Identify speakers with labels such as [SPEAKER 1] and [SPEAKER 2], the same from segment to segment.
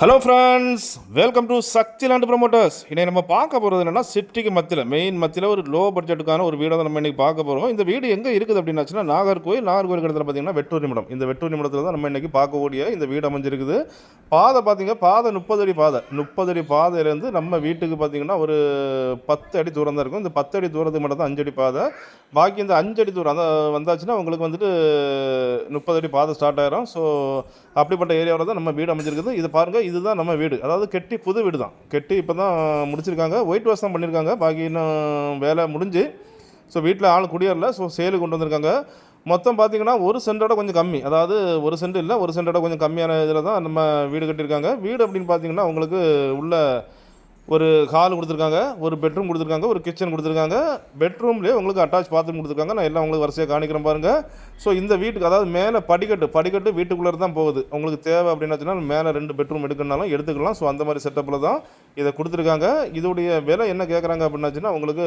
[SPEAKER 1] Hello friends welcome to Sakthi land promoters இன்னைக்கு நம்ம பார்க்க போகிறது என்னென்னா சிட்டிக்கு மத்தியில் மெயின் மத்தியில் ஒரு லோ பட்ஜெட்டுக்கான ஒரு வீடை தான் நம்ம இன்னைக்கு பார்க்க போகிறோம் இந்த வீடு எங்கே இருக்குது அப்படின்னாச்சுன்னா நாகர்கோயில் நாகர்கோயில் இடத்துல பார்த்தீங்கன்னா வெட்டூர் நிமிடம். இந்த வெட்டூர் நிமிடத்தில் தான் நம்ம இன்னைக்கு பார்க்கக்கூடிய இந்த வீடு அமைஞ்சிருக்குது. பாதை பார்த்தீங்க பாதை முப்பது அடி பாதை. முப்பது அடி பாதையிலேருந்து நம்ம வீட்டுக்கு பார்த்தீங்கன்னா ஒரு பத்து அடி தூரம் தான் இருக்கும். இந்த பத்து அடி தூரத்துக்கு மட்டும் தான் அஞ்சு அடி பாதை. பாக்கி இந்த அஞ்சு அடி தூரம் அந்த வந்தாச்சுன்னா உங்களுக்கு வந்துட்டு முப்பது அடி பாதை ஸ்டார்ட் ஆகிரும் ஸோ அப்படிப்பட்ட ஏரியாவில் தான் நம்ம வீடு அமைஞ்சிருக்குது. இது பாருங்கள் இதுதான் நம்ம வீடு. அதாவது கெட்டி புது வீடு தான் கெட்டி இப்போ தான் முடிச்சிருக்காங்க. ஒயிட் வாஷ் தான் பண்ணியிருக்காங்க பாக்கி இன்னும் வேலை முடிஞ்சு ஸோ வீட்டில் ஆள் குடியேறல ஸோ சேலு கொண்டு வந்திருக்காங்க. மொத்தம் பார்த்தீங்கன்னா ஒரு சென்டோட கொஞ்சம் கம்மி. அதாவது ஒரு சென்ட் இல்லை ஒரு சென்டோட கொஞ்சம் கம்மியான இதில் தான் நம்ம வீடு கட்டியிருக்காங்க. வீடு அப்படின்னு பார்த்தீங்கன்னா உங்களுக்கு உள்ள ஒரு ஹால் கொடுத்துருக்காங்க ஒரு பெட்ரூம் கொடுத்துருக்காங்க ஒரு கிச்சன் கொடுத்துருக்காங்க. பெட்ரூம்லேயே உங்களுக்கு அட்டாச் பாத்ரூம் கொடுத்துருக்காங்க. நான் எல்லாம் உங்களுக்கு வரிசையாக காணிக்கிறேன் பாருங்கள் ஸோ இந்த வீட்டுக்கு அதாவது மேலே படிக்கட்டு படிக்கட்டு வீட்டுக்குள்ளே தான் போகுது. உங்களுக்கு தேவை அப்படின்னாச்சுன்னா மேலே ரெண்டு பெட்ரூம் எடுக்கணுனாலும் எடுத்துக்கலாம். ஸோ அந்த மாதிரி செட்டப்பில் தான் இதை கொடுத்துருக்காங்க. இதோடைய விலை என்ன கேட்குறாங்க அப்படின்னாச்சுன்னா உங்களுக்கு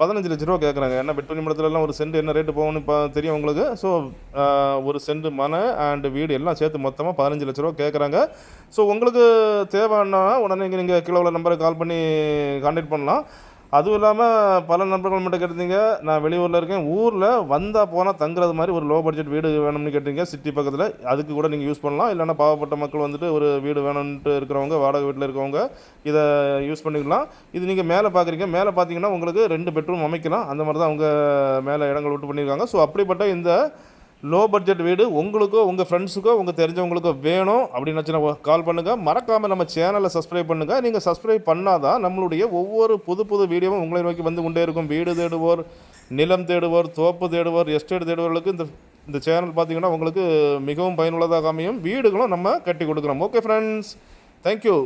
[SPEAKER 1] பதினஞ்சு லட்ச ரூபா கேட்குறாங்க ஏன்னா பெட்ரோல் இடத்துலலாம் ஒரு சென்ட் என்ன ரேட்டு போகணும்னு இப்போ தெரியும் உங்களுக்கு. ஸோ ஒரு சென்ட் மனை அண்டு வீடு எல்லாம் சேர்த்து மொத்தமாக பதினஞ்சு லட்ச ரூபா கேட்குறாங்க ஸோ உங்களுக்கு தேவைன்னா உடனே நீங்கள் கிலோவில் நம்பர் நம்பருக்கு கால் பண்ணி கான்டாக்ட் பண்ணலாம். அதுவும் இல்லாமல் பல நண்பர்கள் மட்டும் கேட்டிருந்தீங்க. நான் வெளியூரில் இருக்கேன். ஊரில் வந்தால் போனால் தங்குறது மாதிரி ஒரு லோ பட்ஜெட் வீடு வேணும்னு கேட்டிருக்கீங்க. சிட்டி பக்கத்தில். அதுக்கு கூட நீங்கள் யூஸ் பண்ணலாம். இல்லைன்னா பாவப்பட்ட மக்கள் வந்துட்டு ஒரு வீடு வேணும்ன்ட்டு இருக்கிறவங்க வாடகை வீட்டில் இருக்கிறவங்க இதை யூஸ் பண்ணிக்கலாம். இது நீங்கள் மேலே பார்க்குறீங்க மேலே பார்த்தீங்கன்னா உங்களுக்கு ரெண்டு பெட்ரூம் அமைக்கலாம். அந்த மாதிரி தான் அவங்க மேலே இடங்கள் விட்டு பண்ணியிருக்காங்க. ஸோ அப்படிப்பட்ட இந்த லோ பட்ஜெட் வீடு உங்களுக்கோ உங்கள் ஃப்ரெண்ட்ஸுக்கோ உங்கள் தெரிஞ்சவங்களுக்கோ வேணும் அப்படின்னு கால் பண்ணுங்கள் மறக்காமல் நம்ம சேனலை சப்ஸ்கிரைப் பண்ணுங்கள் நீங்கள் சப்ஸ்கிரைப் பண்ணாதான் நம்மளுடைய ஒவ்வொரு புது புது வீடியோவும் உங்களை நோக்கி வந்து கொண்டே இருக்கும். வீடு தேடுவோர் நிலம் தேடுவோர் தோப்பு தேடுவோர் எஸ்டேட் தேடுவோர்களுக்கு இந்த இந்த சேனல் பார்த்தீங்கன்னா உங்களுக்கு மிகவும் பயனுள்ளதாக அமையும். வீடுகளும் நம்ம கட்டி கொடுக்குறோம். Okay friends thank you